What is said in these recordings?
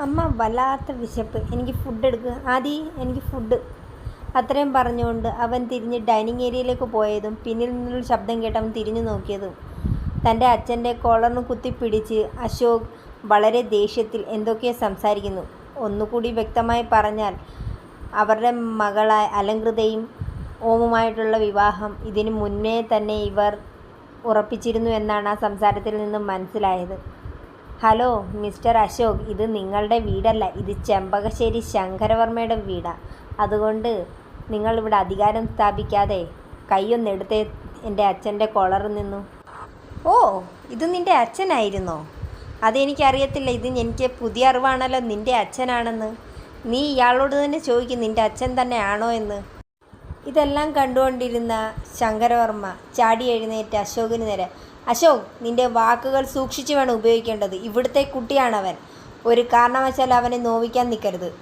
അമ്മ വല്ലാത്ത വിശപ്പ്. എനിക്ക് ഫുഡ് എടുക്കുക ആദി എനിക്ക് ഫുഡ് അത്രയും പറഞ്ഞുകൊണ്ട് അവൻ തിരിഞ്ഞ് ഡൈനിങ് ഏരിയയിലേക്ക് പോയതും പിന്നിൽ നിന്നുള്ള ശബ്ദം കേട്ട് അവൻ തിരിഞ്ഞു നോക്കിയതും തന്റെ അച്ഛന്റെ കോളറിന് കുത്തിപ്പിടിച്ച് അശോക് വളരെ ദേഷ്യത്തിൽ എന്തൊക്കെയോ സംസാരിക്കുന്നു. ഒന്നുകൂടി വ്യക്തമായി പറഞ്ഞാൽ അവരുടെ മകളായ അലങ്കൃതയും ഓമുമായിട്ടുള്ള വിവാഹം ഇതിനു മുന്നേ തന്നെ ഇവർ ഉറപ്പിച്ചിരുന്നു എന്നാണ് ആ സംസാരത്തിൽ നിന്നും മനസ്സിലായത്. Hello mister Ashok. ഇത് നിങ്ങളുടെ വീടല്ല. ഇത് ചെമ്പകശ്ശേരി ശങ്കരവർമ്മയുടെ വീടാണ് അതുകൊണ്ട് നിങ്ങൾ ഇവിടെ അധികാരം സ്ഥാപിക്കാതെ കൈയൊന്നെടുത്ത് എന്റെ അച്ഛന്റെ കോളറിൽ നിന്നു. ഓ ഇത് നിന്റെ അച്ഛനായിരുന്നോ? അതെനിക്കറിയത്തില്ല. ഇത് എനിക്ക് പുതിയ അറിവാണല്ലോ. നിന്റെ അച്ഛനാണെന്ന്. നീ ഇയാളോട് തന്നെ ചോദിക്കും. നിന്റെ അച്ഛൻ തന്നെ ആണോ എന്ന്. ഇതെല്ലാം കണ്ടുകൊണ്ടിരുന്ന ശങ്കരവർമ്മ ചാടി എഴുന്നേറ്റ് അശോകിന് നേരെ അശോക് നിന്റെ വാക്കുകൾ സൂക്ഷിച്ചു വേണം ഉപയോഗിക്കേണ്ടത്. ഇവിടുത്തെ കുട്ടിയാണവൻ. ഒരു കാരണവശാൽ അവനെ നോവിക്കാൻ നിൽക്കരുത്.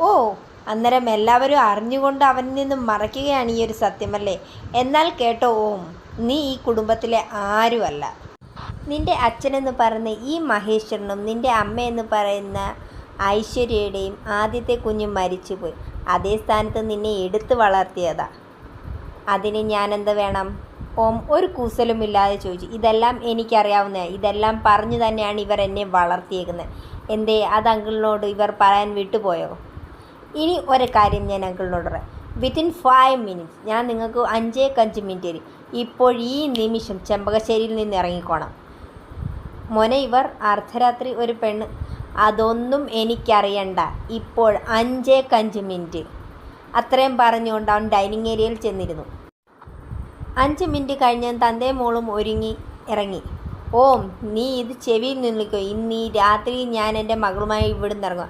ഓ അന്നേരം എല്ലാവരും അറിഞ്ഞുകൊണ്ട് അവനിൽ നിന്നും മറയ്ക്കുകയാണ് ഈ ഒരു സത്യമല്ലേ? എന്നാൽ കേട്ടോ ഓം നീ ഈ കുടുംബത്തിലെ ആരുമല്ല. നിന്റെ അച്ഛനെന്ന് പറയുന്ന ഈ മഹേശ്വരനും നിന്റെ അമ്മയെന്ന് പറയുന്ന ഐശ്വര്യയുടെയും ആദ്യത്തെ കുഞ്ഞ് മരിച്ചുപോയി. അതേ സ്ഥാനത്ത് നിന്നെ എടുത്തു വളർത്തിയതാ. അതിന് ഞാനെന്ത് വേണം? ഓം ഒരു കൂസലുമില്ലാതെ ചോദിച്ചു ഇതെല്ലാം എനിക്കറിയാവുന്ന ഇതെല്ലാം പറഞ്ഞു തന്നെയാണ് ഇവർ എന്നെ വളർത്തിയേക്കുന്നത്. എന്തേ അത് അങ്കിളിനോട് ഇവർ പറയാൻ വിട്ടുപോയോ? ഇനി ഒരു കാര്യം ഞാൻ അങ്കിളിനോട് പറയാം. വിത്തിൻ ഫൈവ് മിനിറ്റ്സ് ഞാൻ നിങ്ങൾക്ക് അഞ്ചേ അഞ്ച് മിനിറ്റ് തരും. ഇപ്പോൾ ഈ നിമിഷം ചെമ്പകശ്ശേരിയിൽ നിന്ന് ഇറങ്ങിക്കോണം. മോനെ ഇവർ അർദ്ധരാത്രി ഒരു പെണ്ണ്. അതൊന്നും എനിക്കറിയണ്ട. ഇപ്പോൾ അഞ്ചേ അഞ്ച് മിനിറ്റ്. അത്രയും പറഞ്ഞുകൊണ്ട് അവൻ ഡൈനിങ് ഏരിയയിൽ ചെന്നിരുന്നു. അഞ്ച് മിനിറ്റ് കഴിഞ്ഞ് തന്തയും മോളും ഒരുങ്ങി ഇറങ്ങി. ഓം നീ ഇത് ചെവിയിൽ നിന്നിക്കോ ഇന്ന് രാത്രി ഞാൻ എന്റെ മകളുമായി ഇവിടുന്ന് ഇറങ്ങുക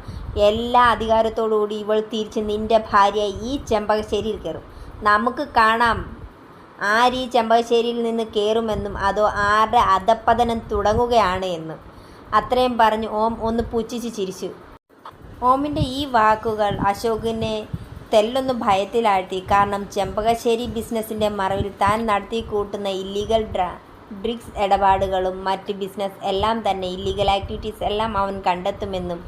എല്ലാ അധികാരത്തോടുകൂടി ഇവൾ തിരിച്ച് നിന്റെ ഭാര്യ ഈ ചെമ്പകശ്ശേരിയിൽ കയറും. നമുക്ക് കാണാം ആര് ഈ ചെമ്പകശ്ശേരിയിൽ നിന്ന് കയറുമെന്നും അതോ ആരുടെ അധപ്പതനം തുടങ്ങുകയാണ് എന്നും. അത്രയും പറഞ്ഞ് ഓം ഒന്ന് പുച്ഛിച്ച് ചിരിച്ചു. ഓമിന്റെ ഈ വാക്കുകൾ അശോകിനെ തെല്ലൊന്ന് ഭയത്തിലാഴ്ത്തി. കാരണം ചെമ്പകശ്ശേരി ബിസിനസ്സിന്റെ മറവിൽ താൻ നടത്തി കൂട്ടുന്ന ഇല്ലീഗൽ ഡ്രാ ഡ്രിഗ്സ് ഇടപാടുകളും മറ്റ് ബിസിനസ് എല്ലാം തന്നെ ഇല്ലീഗൽ ആക്ടിവിറ്റീസ് എല്ലാം അവൻ കണ്ടെത്തുമെന്നും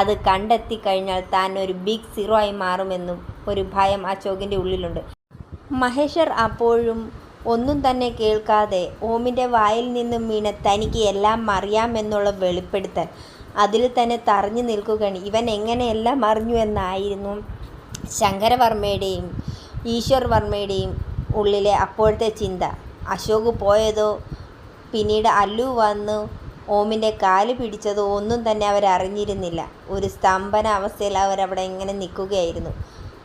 അത് കണ്ടെത്തി കഴിഞ്ഞാൽ താൻ ഒരു ബിഗ് സീറോ ആയി മാറുമെന്നും ഒരു ഭയം അശോകിന്റെ ഉള്ളിലുണ്ട്. മഹേഷർ അപ്പോഴും ഒന്നും തന്നെ കേൾക്കാതെ ഓമിന്റെ വായിൽ നിന്നും വീണ തനിക്ക് എല്ലാം അറിയാമെന്നുള്ള വെളിപ്പെടുത്തൽ. അതിൽ തന്നെ തറഞ്ഞു നിൽക്കുകയാണ്. ഇവൻ എങ്ങനെയെല്ലാം അറിഞ്ഞു എന്നായിരുന്നു. ശങ്കരവർമ്മയുടെയും ഈശ്വർ വർമ്മയുടെയും ഉള്ളിലെ അപ്പോഴത്തെ ചിന്ത. അശോക് പോയതോ പിന്നീട് അല്ലു വന്നു ഓമിന്റെ കാൽ പിടിച്ചതോ ഒന്നും തന്നെ അവരറിഞ്ഞിരുന്നില്ല. ഒരു സ്തംഭന അവസ്ഥയിൽ അവരവിടെ ഇങ്ങനെ നിൽക്കുകയായിരുന്നു.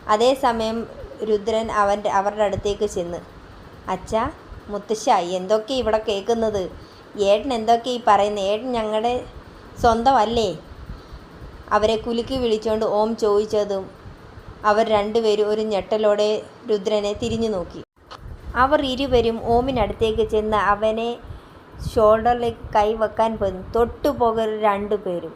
അതേസമയം രുദ്രൻ അവന്റെ അവരുടെ അടുത്തേക്ക് ചെന്ന് അച്ഛ മുത്തശ്ശ എന്തൊക്കെ ഇവിടെ കേൾക്കുന്നത്? ഏട്ടൻ എന്തൊക്കെ ഈ പറയുന്നത്? ഏട്ടൻ ഞങ്ങളുടെ സ്വന്തമല്ലേ അവരെ കുലുക്കി വിളിച്ചുകൊണ്ട് ഓം ചോദിച്ചതും അവർ രണ്ടുപേരും ഒരു ഞെട്ടലോടെ രുദ്രനെ തിരിഞ്ഞു നോക്കി. അവർ ഇരുവരും ഓമിനടുത്തേക്ക് ചെന്ന് അവനെ ഷോൾഡറിലേക്ക് കൈവെക്കാൻ പോയി തൊട്ടു പോകരുത് രണ്ടുപേരും.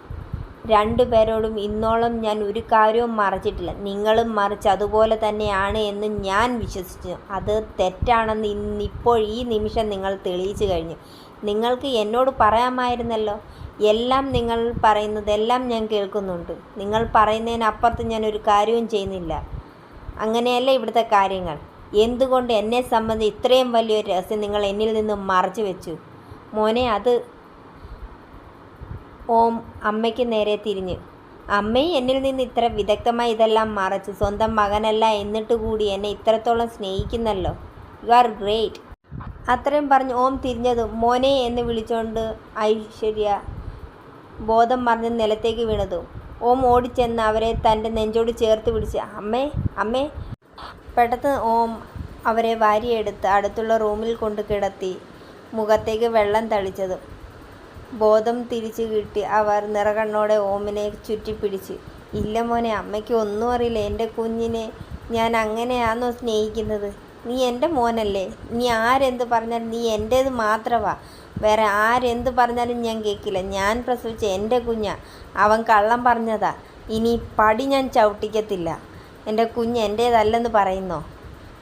രണ്ടുപേരോടും ഇന്നോളം ഞാൻ ഒരു കാര്യവും മറച്ചിട്ടില്ല. നിങ്ങളും മറിച്ച് അതുപോലെ തന്നെയാണ് എന്ന് ഞാൻ വിശ്വസിച്ചു. അത് തെറ്റാണെന്ന് ഇന്നിപ്പോൾ ഈ നിമിഷം നിങ്ങൾ തെളിയിച്ചു കഴിഞ്ഞു. നിങ്ങൾക്ക് എന്നോട് പറയാമായിരുന്നല്ലോ. എല്ലാം നിങ്ങൾ പറയുന്നതെല്ലാം ഞാൻ കേൾക്കുന്നുണ്ട്. നിങ്ങൾ പറയുന്നതിനപ്പുറത്ത് ഞാൻ ഒരു കാര്യവും ചെയ്യുന്നില്ല. അങ്ങനെയല്ല ഇവിടുത്തെ കാര്യങ്ങൾ. എന്തുകൊണ്ട് എന്നെ സംബന്ധിച്ച് ഇത്രയും വലിയൊരു രഹസ്യം നിങ്ങൾ എന്നിൽ നിന്നും മറച്ചു വെച്ചു? മോനെ അത് ഓം അമ്മയ്ക്ക് നേരെ തിരിഞ്ഞ്. അമ്മയും എന്നിൽ നിന്ന് ഇത്ര വിദഗ്ധമായി ഇതെല്ലാം മറച്ചു സ്വന്തം മകനല്ല എന്നിട്ട് കൂടി എന്നെ ഇത്രത്തോളം സ്നേഹിക്കുന്നല്ലോ? യു ആർ ഗ്രേറ്റ് അത്രയും പറഞ്ഞ് ഓം തിരിഞ്ഞതും മോനെ എന്ന് വിളിച്ചുകൊണ്ട് ഐശ്വര്യ ബോധം മറിഞ്ഞ് നിലത്തേക്ക് വീണതും. ഓം ഓടിച്ചെന്ന് അവരെ തന്റെ നെഞ്ചോട് ചേർത്ത് പിടിച്ച് അമ്മേ അമ്മേ. പെട്ടെന്ന് ഓം അവരെ വാരിയെടുത്ത് അടുത്തുള്ള റൂമിൽ കൊണ്ട് കിടത്തി മുഖത്തേക്ക് വെള്ളം തളിച്ചതും. ബോധം തിരിച്ചു കിട്ടി അവർ നിറകണ്ണോടെ ഓമിനെ ചുറ്റിപ്പിടിച്ച്. ഇല്ല മോനെ അമ്മയ്ക്ക് ഒന്നും അറിയില്ല. എന്റെ കുഞ്ഞിനെ ഞാൻ അങ്ങനെയാണോ സ്നേഹിക്കുന്നത്? നീ എന്റെ മോനല്ലേ? നീ ആരെന്ത് പറഞ്ഞാൽ നീ എന്റേത് മാത്രമാ വേറെ ആരെന്ത് പറഞ്ഞാലും ഞാൻ കേൾക്കില്ല ഞാൻ പ്രസവിച്ച എന്റെ കുഞ്ഞ. അവൻ കള്ളം പറഞ്ഞതാ. ഇനി പടി ഞാൻ ചവിട്ടിക്കത്തില്ല. എന്റെ കുഞ്ഞ് എന്റേതല്ലെന്ന് പറയുന്നോ?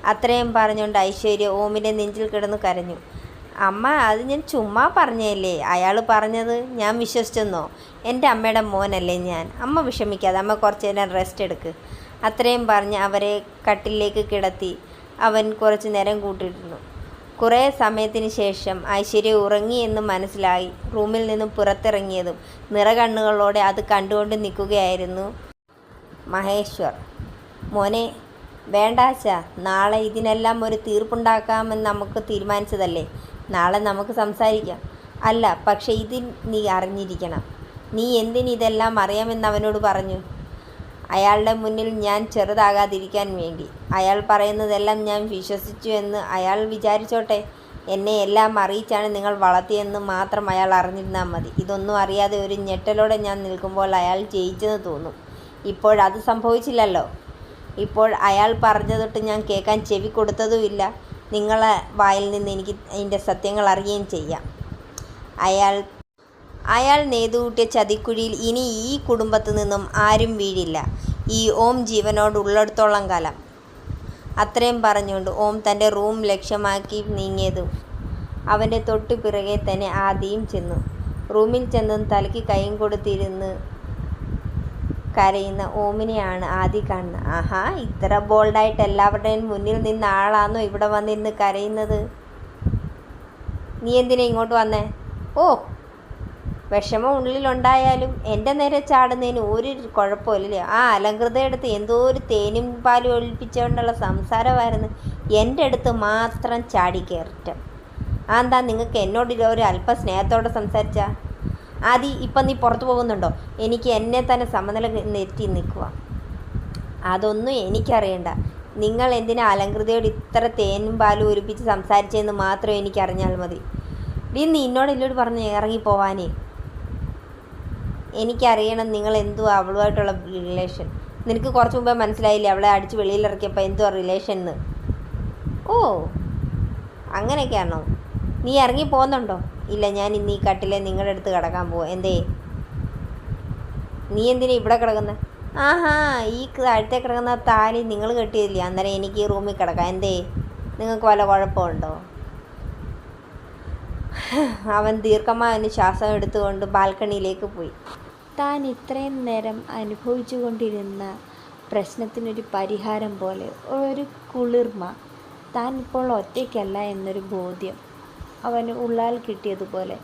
അത്രയും പറഞ്ഞുകൊണ്ട് ഐശ്വര്യ ഓമിന്റെ നെഞ്ചിൽ കിടന്ന് കരഞ്ഞു. അമ്മ അത് ഞാൻ ചുമ്മാ പറഞ്ഞല്ലേ അയാൾ പറഞ്ഞത് ഞാൻ വിശ്വസിച്ചെന്നോ? എന്റെ അമ്മയുടെ മോനല്ലേ ഞാൻ. അമ്മ വിഷമിക്കാതെ അമ്മ കുറച്ച് നേരം റെസ്റ്റ് എടുക്ക്. അത്രയും പറഞ്ഞ് അവരെ കട്ടിലേക്ക് കിടത്തി. അവൻ കുറച്ച് നേരം കൂട്ടിയിരുന്നു കുറേ സമയത്തിന് ശേഷം ഐശ്വര്യ ഉറങ്ങി എന്ന് മനസ്സിലായി. റൂമിൽ നിന്നും പുറത്തിറങ്ങിയതും നിറകണ്ണുകളോടെ അത് കണ്ടുകൊണ്ട് നിൽക്കുകയായിരുന്നു മഹേശ്വർ. മോനെ വേണ്ടാച്ച നാളെ ഇതിനെല്ലാം ഒരു തീർപ്പുണ്ടാക്കാമെന്ന് നമുക്ക് തീരുമാനിച്ചതല്ലേ? നാളെ നമുക്ക് സംസാരിക്കാം. അല്ല പക്ഷേ ഇതിൽ നീ അറിഞ്ഞിരിക്കണം. നീ എന്തിനിതെല്ലാം അറിയാമെന്ന് അവനോട് പറഞ്ഞു? അയാളുടെ മുന്നിൽ ഞാൻ ചെറുതാകാതിരിക്കാൻ വേണ്ടി. അയാൾ പറയുന്നതെല്ലാം ഞാൻ വിശ്വസിച്ചു എന്ന് അയാൾ വിചാരിച്ചോട്ടെ. എന്നെ എല്ലാം അറിയിച്ചാണ് നിങ്ങൾ വളർത്തിയെന്ന് മാത്രം അയാൾ അറിഞ്ഞിരുന്നാൽ മതി. ഇതൊന്നും അറിയാതെ ഒരു ഞെട്ടലോടെ ഞാൻ നിൽക്കുമ്പോൾ അയാൾ ജയിച്ചെന്ന് തോന്നും. ഇപ്പോഴത് സംഭവിച്ചില്ലല്ലോ. ഇപ്പോൾ അയാൾ പറഞ്ഞതൊട്ട് ഞാൻ കേൾക്കാൻ ചെവി കൊടുത്തതുമില്ല. നിങ്ങളെ വായിൽ നിന്ന് എനിക്ക് അതിന്റെ സത്യങ്ങൾ അറിയുകയും ചെയ്യാം. അയാൾ അയാൾ നെയ്തുകൂട്ടിയ ചതിക്കുഴിയിൽ ഇനി ഈ കുടുംബത്തു നിന്നും ആരും വീഴില്ല. ഈ ഓം ജീവനോട് ഉള്ളിടത്തോളം കാലം. അത്രയും പറഞ്ഞുകൊണ്ട് ഓം തന്റെ റൂം ലക്ഷ്യമാക്കി നീങ്ങിയതും അവന്റെ തൊട്ടു പിറകെ തന്നെ ആദിയും ചെന്നു. റൂമിൽ ചെന്നും തലയ്ക്ക് കൈയും കൊടുത്തിരുന്ന് കരയുന്ന ഓമിനെയാണ് ആദ്യം കാണുന്നത്. ആഹാ ഇത്ര ബോൾഡായിട്ട് എല്ലാവരുടെയും മുന്നിൽ നിന്ന് ആളാണോ ഇവിടെ വന്നിരുന്ന് കരയുന്നത്? നീ എന്തിനാ ഇങ്ങോട്ട് വന്നേ? ഓ വിഷമം ഉള്ളിലുണ്ടായാലും എന്റെ നേരെ ചാടുന്നതിന് ഒരു കുഴപ്പമില്ലല്ലേ ആ അലങ്കൃതയെടുത്ത് എന്തോ ഒരു തേനും പാലും ഒളിപ്പിച്ചുകൊണ്ടുള്ള സംസാരമായിരുന്നു എന്റെ അടുത്ത് മാത്രം ചാടി കയറ്റം ആ എന്താ നിങ്ങൾക്ക് എന്നോട് ഒരു അല്പ സ്നേഹത്തോടെ സംസാരിച്ചാ? ആദി ഇപ്പം നീ പുറത്തു പോകുന്നുണ്ടോ? എനിക്ക് എന്നെ തന്നെ സമനില നെറ്റി നിൽക്കുക. അതൊന്നും എനിക്കറിയണ്ട. നിങ്ങൾ എന്തിനാ അലങ്കൃതയോട് ഇത്ര തേനും പാലും ഒരുപ്പിച്ച് സംസാരിച്ചതെന്ന് മാത്രം എനിക്കറിഞ്ഞാൽ മതി. നീ നിന്നോട് എന്നോട് പറഞ്ഞ് ഇറങ്ങിപ്പോവാനേ. എനിക്കറിയണം നിങ്ങൾ എന്തുവാ അവളുമായിട്ടുള്ള റിലേഷൻ നിനക്ക് കുറച്ച് മുമ്പേ മനസ്സിലായില്ലേ അവളെ അടിച്ച് വെളിയിലിറക്കിയപ്പോൾ എന്തുവാ റിലേഷൻ എന്ന് ഓ അങ്ങനെയൊക്കെയാണോ? നീ ഇറങ്ങി പോകുന്നുണ്ടോ ഇല്ല ഞാൻ ഇന്ന് ഈ കട്ടിലെ നിങ്ങളുടെ അടുത്ത് കിടക്കാൻ പോകും എന്തേ? നീ എന്തിനാ ഇവിടെ കിടക്കുന്നത് ആഹാ ഈ താഴത്തെ കിടക്കുന്ന താലി നിങ്ങൾ കെട്ടിയതില്ലേ? അന്നേരം എനിക്ക് ഈ റൂമിൽ കിടക്കാം. എന്തേ? നിങ്ങൾക്ക് വല്ല കുഴപ്പമുണ്ടോ? അവൻ ദീർഘമായ ശ്വാസം എടുത്തുകൊണ്ട് ബാൽക്കണിയിലേക്ക് പോയി. താൻ ഇത്രയും നേരം അനുഭവിച്ചു കൊണ്ടിരുന്ന പ്രശ്നത്തിനൊരു പരിഹാരം പോലെ ഒരു കുളിർമ. താൻ ഇപ്പോൾ ഒറ്റയ്ക്കല്ല എന്നൊരു ബോധ്യം അവന് ഉള്ളാൽ കിട്ടിയതുപോലെ.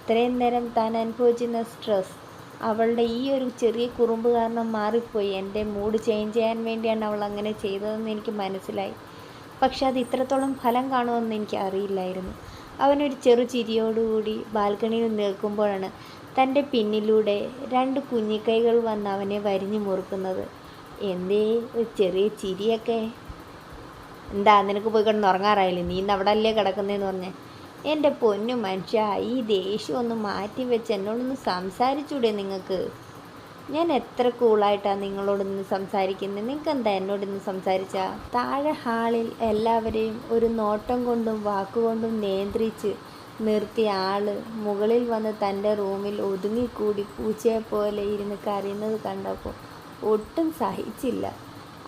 ഇത്രയും നേരം താൻ അനുഭവിച്ചിരുന്ന സ്ട്രെസ് അവളുടെ ഈ ഒരു ചെറിയ കുറുമ്പ് കാരണം മാറിപ്പോയി. എന്റെ മൂഡ് ചേഞ്ച് ചെയ്യാൻ വേണ്ടിയാണ് അവൾ അങ്ങനെ ചെയ്തതെന്ന് എനിക്ക് മനസ്സിലായി. പക്ഷെ അത് ഇത്രത്തോളം ഫലം കാണുമെന്ന് എനിക്ക് അറിയില്ലായിരുന്നു. അവനൊരു ചെറു ചിരിയോടുകൂടി ബാൽക്കണിയിൽ നിൽക്കുമ്പോഴാണ് തന്റെ പിന്നിലൂടെ രണ്ട് കുഞ്ഞിക്കൈകൾ വന്ന് അവനെ വരിഞ്ഞു മുറുക്കുന്നത്. എന്തേ ഒരു ചെറിയ ചിരിയൊക്കെ. എന്താ നിനക്ക് പോയി കിടന്ന് ഉറങ്ങാറായില്ലേ? നീ ഇന്ന് അവിടെ അല്ലേ കിടക്കുന്നതെന്ന് പറഞ്ഞേ. എന്റെ പൊന്നു മനുഷ്യ ഈ ദേഷ്യം ഒന്ന് മാറ്റി വെച്ച് എന്നോടൊന്ന് സംസാരിച്ചൂടെ നിങ്ങൾക്ക് ഞാൻ എത്ര കൂളായിട്ടാണ് നിങ്ങളോടൊന്ന് സംസാരിക്കുന്നത് നിങ്ങൾക്ക് എന്താ എന്നോടൊന്ന് സംസാരിച്ച? താഴെ ഹാളിൽ എല്ലാവരെയും ഒരു നോട്ടം കൊണ്ടും വാക്കുകൊണ്ടും നിയന്ത്രിച്ച് നിർത്തിയ ആൾ മുകളിൽ വന്ന് തന്റെ റൂമിൽ ഒതുങ്ങിക്കൂടി പൂച്ചയെ പോലെ ഇരുന്ന് കരയുന്നത് കണ്ടപ്പോൾ ഒട്ടും സഹിച്ചില്ല.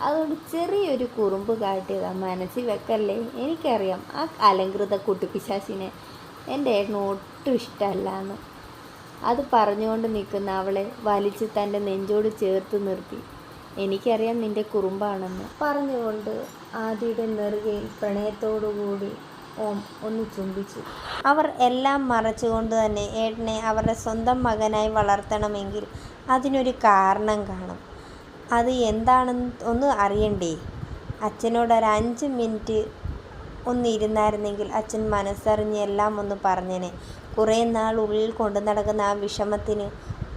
അതുകൊണ്ട് ചെറിയൊരു കുറുമ്പ് കാട്ടിയതാണ് മനസ്സിൽ വെക്കല്ലേ? എനിക്കറിയാം ആ അലങ്കൃത കുട്ടിപ്പിശാസിനെ എന്റെ ഏട്ടന് ഒട്ടും ഇഷ്ടമല്ലാന്ന്. അത് പറഞ്ഞുകൊണ്ട് നിൽക്കുന്ന അവളെ വലിച്ച് തന്റെ നെഞ്ചോട് ചേർത്ത് നിർത്തി. എനിക്കറിയാം നിന്റെ കുറുമ്പാണെന്ന്. പറഞ്ഞുകൊണ്ട് ആദിയുടെ നെറുകയിൽ പ്രണയത്തോടുകൂടി ഓം ഒന്ന് ചുംബിച്ചു. അവർ എല്ലാം മറച്ചുകൊണ്ട് തന്നെ ഏട്ടനെ അവരുടെ സ്വന്തം മകനായി വളർത്തണമെങ്കിൽ അതിനൊരു കാരണം കാണും. അത് എന്താണെന്ന് ഒന്ന് അറിയണ്ടേ? അച്ഛനോട് ഒരു അഞ്ച് മിനിറ്റ് ഒന്ന് ഇരുന്നായിരുന്നെങ്കിൽ അച്ഛൻ മനസ്സറിഞ്ഞ് എല്ലാം ഒന്ന് പറഞ്ഞേനെ. കുറേ നാൾ ഉള്ളിൽ കൊണ്ടു നടക്കുന്ന ആ വിഷമത്തിന്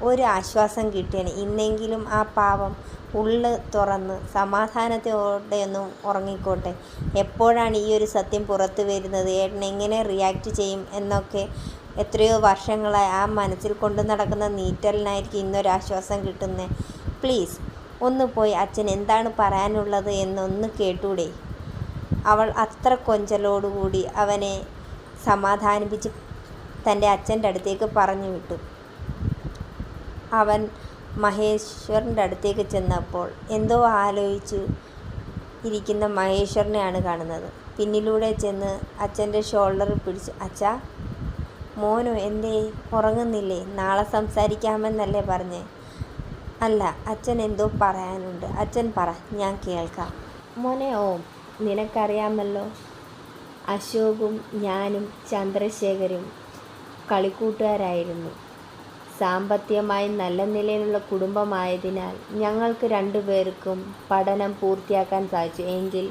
ഒരു ആശ്വാസം കിട്ടിയേനെ. ഇന്നെങ്കിലും ആ പാവം ഉള്ള് തുറന്ന് സമാധാനത്തോടെ ഒന്നും ഉറങ്ങിക്കോട്ടെ. എപ്പോഴാണ് ഈ ഒരു സത്യം പുറത്തു വരുന്നത്? ഏട്ടൻ എങ്ങനെ റിയാക്ട് ചെയ്യും എന്നൊക്കെ എത്രയോ വർഷങ്ങളായി ആ മനസ്സിൽ കൊണ്ടു നടക്കുന്ന നീറ്റലിനായിരിക്കും ഇന്നൊരാശ്വാസം കിട്ടുന്നത് പ്ലീസ് ഒന്ന് പോയി അച്ഛൻ എന്താണ് പറയാനുള്ളത് എന്നൊന്ന് കേട്ടൂടെ. അവൾ അത്ര കൊഞ്ചലോടുകൂടി അവനെ സമാധാനിപ്പിച്ച് തന്റെ അച്ഛന്റെ അടുത്തേക്ക് പറഞ്ഞു വിട്ടു. അവൻ മഹേശ്വറിന്റെ അടുത്തേക്ക് ചെന്നപ്പോൾ എന്തോ ആലോചിച്ചു ഇരിക്കുന്ന മഹേശ്വരനെയാണ് കാണുന്നത്. പിന്നിലൂടെ ചെന്ന് അച്ഛന്റെ ഷോൾഡറിൽ പിടിച്ച് അച്ഛാ മോനു എന്തേ? ഉറങ്ങുന്നില്ലേ? നാളെ സംസാരിക്കാമെന്നല്ലേ പറഞ്ഞേ? അല്ല അച്ഛൻ എന്തോ പറയാനുണ്ട്. അച്ഛൻ പറ ഞാൻ കേൾക്കാം. മോനെ ഓം നിനക്കറിയാമല്ലോ. അശോകും ഞാനും ചന്ദ്രശേഖരും കളിക്കൂട്ടുകാരായിരുന്നു. സാമ്പത്തികമായി നല്ല നിലയിലുള്ള കുടുംബമായതിനാൽ ഞങ്ങൾക്ക് രണ്ടുപേർക്കും പഠനം പൂർത്തിയാക്കാൻ സാധിച്ചു. എങ്കിൽ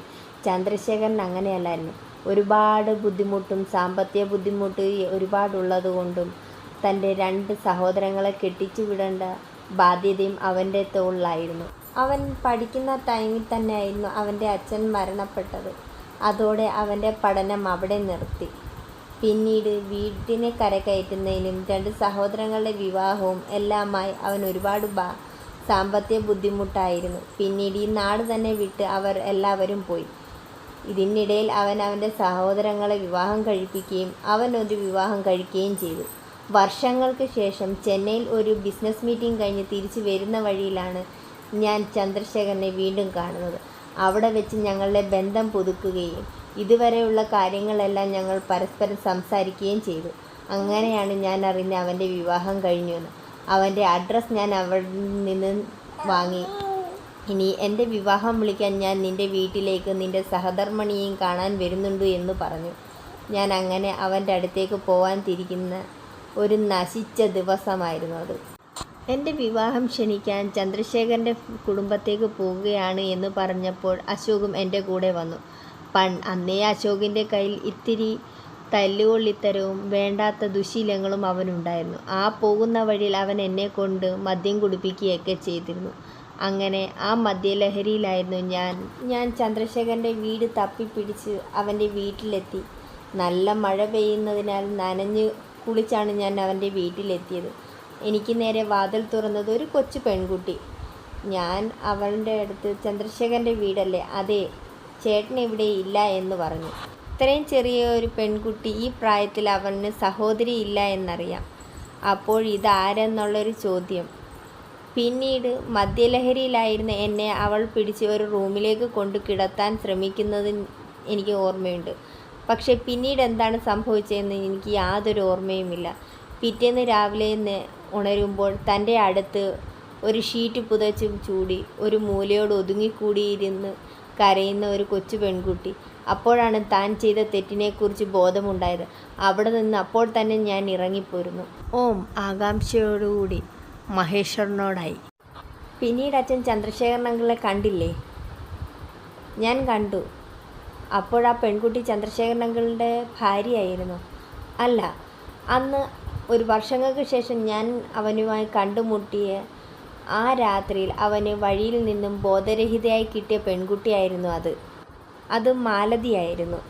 ചന്ദ്രശേഖരൻ അങ്ങനെയല്ലായിരുന്നു. ഒരുപാട് ബുദ്ധിമുട്ടും സാമ്പത്തിക ബുദ്ധിമുട്ട് ഒരുപാടുള്ളത് കൊണ്ടും തന്റെ രണ്ട് സഹോദരങ്ങളെ കെട്ടിച്ചു വിടേണ്ട ബാധ്യതയും അവന്റെ തോളിലായിരുന്നു. അവൻ പഠിക്കുന്ന ടൈമിൽ തന്നെയായിരുന്നു അവന്റെ അച്ഛൻ മരണപ്പെട്ടത്. അതോടെ അവന്റെ പഠനം അവിടെ നിർത്തി. പിന്നീട് വീട്ടിനെ കരകയറ്റുന്നതിനും രണ്ട് സഹോദരങ്ങളുടെ വിവാഹവും എല്ലാമായി അവൻ ഒരുപാട് ബാ സാമ്പത്തിക ബുദ്ധിമുട്ടായിരുന്നു. പിന്നീട് ഈ നാട് തന്നെ വിട്ട് അവർ എല്ലാവരും പോയി. ഇതിനിടയിൽ അവൻ അവന്റെ സഹോദരങ്ങളെ വിവാഹം കഴിപ്പിക്കുകയും അവൻ ഒരു വിവാഹം കഴിക്കുകയും ചെയ്തു. വർഷങ്ങൾക്ക് ശേഷം ചെന്നൈയിൽ ഒരു ബിസിനസ് മീറ്റിംഗ് കഴിഞ്ഞ് തിരിച്ചു വരുന്ന വഴിയിലാണ് ഞാൻ ചന്ദ്രശേഖരനെ വീണ്ടും കാണുന്നത്. അവിടെ വെച്ച് ഞങ്ങളുടെ ബന്ധം പുതുക്കുകയും ഇതുവരെയുള്ള കാര്യങ്ങളെല്ലാം ഞങ്ങൾ പരസ്പരം സംസാരിക്കുകയും ചെയ്തു. അങ്ങനെയാണ് ഞാൻ അറിഞ്ഞ അവന്റെ വിവാഹം കഴിഞ്ഞു എന്ന്. അവന്റെ അഡ്രസ്സ് ഞാൻ അവിടെ നിന്ന് വാങ്ങി. ഇനി എന്റെ വിവാഹം വിളിക്കാൻ ഞാൻ നിന്റെ വീട്ടിലേക്ക് നിന്റെ സഹധർമ്മിണിയെയും കാണാൻ വരുന്നുണ്ട് എന്ന് പറഞ്ഞു. ഞാൻ അങ്ങനെ അവന്റെ അടുത്തേക്ക് പോകാൻ തിരിക്കുന്ന ഒരു നശിച്ച ദിവസമായിരുന്നു അത്. എന്റെ വിവാഹം ക്ഷണിക്കാൻ ചന്ദ്രശേഖരന്റെ കുടുംബത്തേക്ക് പോവുകയാണ് എന്ന് പറഞ്ഞപ്പോൾ അശോകും എന്റെ കൂടെ വന്നു. പൺ അന്നേ അശോകിന്റെ കയ്യിൽ ഇത്തിരി തല്ലുകൊള്ളിത്തരവും വേണ്ടാത്ത ദുശീലങ്ങളും അവനുണ്ടായിരുന്നു. ആ പോകുന്ന വഴിയിൽ അവൻ എന്നെ കൊണ്ട് മദ്യം കുടിപ്പിക്കുകയൊക്കെ ചെയ്തിരുന്നു. അങ്ങനെ ആ മദ്യലഹരിയിലായിരുന്നു ഞാൻ. ഞാൻ ചന്ദ്രശേഖരന്റെ വീട് തപ്പിപ്പിടിച്ച് അവന്റെ വീട്ടിലെത്തി. നല്ല മഴ പെയ്യുന്നതിനാൽ നനഞ്ഞ് കുളിച്ചാണ് ഞാൻ അവന്റെ വീട്ടിലെത്തിയത്. എനിക്ക് നേരെ വാതിൽ തുറന്നത് ഒരു കൊച്ചു പെൺകുട്ടി. ഞാൻ അവളുടെ അടുത്ത് ചന്ദ്രശേഖരന്റെ വീടല്ലേ? അതെ ചേട്ടൻ ഇവിടെ ഇല്ല എന്ന് പറഞ്ഞു. ഇത്രയും ചെറിയ ഒരു പെൺകുട്ടി ഈ പ്രായത്തിൽ അവന് സഹോദരി ഇല്ല എന്നറിയാം. അപ്പോൾ ഇതാരെന്നുള്ളൊരു ചോദ്യം. പിന്നീട് മദ്യലഹരിയിലായിരുന്ന എന്നെ അവൾ പിടിച്ച് ഒരു റൂമിലേക്ക് കൊണ്ട് കിടത്താൻ ശ്രമിക്കുന്നത് എനിക്ക് ഓർമ്മയുണ്ട്. പക്ഷേ പിന്നീട് എന്താണ് സംഭവിച്ചതെന്ന് എനിക്ക് യാതൊരു ഓർമ്മയുമില്ല. പിറ്റേന്ന് രാവിലെ ഉണരുമ്പോൾ തന്റെ അടുത്ത് ഒരു ഷീറ്റ് പുതച്ച് ചൂടി ഒരു മൂലയോട് ഒതുങ്ങിക്കൂടിയിരുന്ന് കരയുന്ന ഒരു കൊച്ചു പെൺകുട്ടി. അപ്പോഴാണ് താൻ ചെയ്ത തെറ്റിനെക്കുറിച്ച് ബോധമുണ്ടായത്. അവിടെ നിന്ന് അപ്പോൾ തന്നെ ഞാൻ ഇറങ്ങിപ്പോരുന്നു. ഓം ആകാംക്ഷയോടുകൂടി മഹേശ്വരനോടായി. പിന്നീട് അച്ഛൻ ചന്ദ്രശേഖരനങ്കിളെ കണ്ടില്ലേ? ഞാൻ കണ്ടു. അപ്പോഴാ പെൺകുട്ടി ചന്ദ്രശേഖരനങ്കിളുടെ ഭാര്യയായിരുന്നു. അല്ല അന്ന് ഒരു വർഷങ്ങൾക്ക് ശേഷം ഞാൻ അവനുമായി കണ്ടുമുട്ടിയ ആ രാത്രിയിൽ അവന് വഴിയിൽ നിന്നും ബോധരഹിതയായി കിട്ടിയ പെൺകുട്ടിയായിരുന്നു അത്. അത് മാലതിയായിരുന്നു.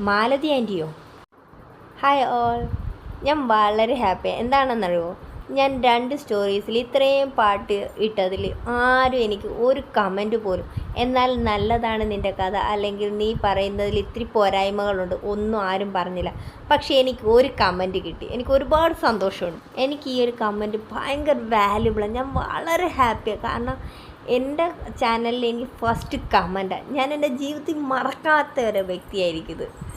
മാലതി ആന്റിയോ ഹായ് ഓൾ ഞാൻ വളരെ ഹാപ്പി എന്താണെന്നറിയോ? ഞാൻ രണ്ട് സ്റ്റോറീസിൽ ഇത്രയും പാട്ട് ഇട്ടതിൽ ആരും എനിക്ക് ഒരു കമന്റ് പോലും. എന്നാൽ നല്ലതാണ് നിന്റെ കഥ. അല്ലെങ്കിൽ നീ പറയുന്നതിൽ ഇത്തിരി പോരായ്മകളുണ്ട്. ഒന്നും ആരും പറഞ്ഞില്ല. പക്ഷേ എനിക്ക് ഒരു കമന്റ് കിട്ടി. എനിക്ക് ഒരുപാട് സന്തോഷമുണ്ട്. എനിക്ക് ഈ ഒരു കമന്റ് ഭയങ്കര വാല്യുബിളാണ് ഞാൻ വളരെ ഹാപ്പിയാണ് കാരണം എന്റെ ചാനലിൽ എനിക്ക് ഫസ്റ്റ് കമന്റാണ് ഞാൻ എന്റെ ജീവിതത്തിൽ മറക്കാത്ത ഒരു വ്യക്തിയായിരിക്കും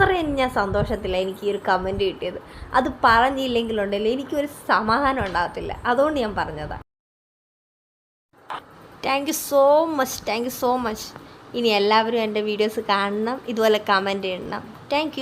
അത്രയും ഞാൻ സന്തോഷത്തിലാണ് എനിക്ക് ഈ ഒരു കമന്റ് കിട്ടിയത്. അത് പറഞ്ഞില്ലെങ്കിലുണ്ടല്ലോ എനിക്കൊരു സമാധാനം ഉണ്ടാകത്തില്ല. അതുകൊണ്ട് ഞാൻ പറഞ്ഞതാണ് thank you so much thank you so much ഇനി എല്ലാവരും എന്റെ വീഡിയോസ് കാണണം ഇതുപോലെ കമന്റ് ഇടണം. താങ്ക്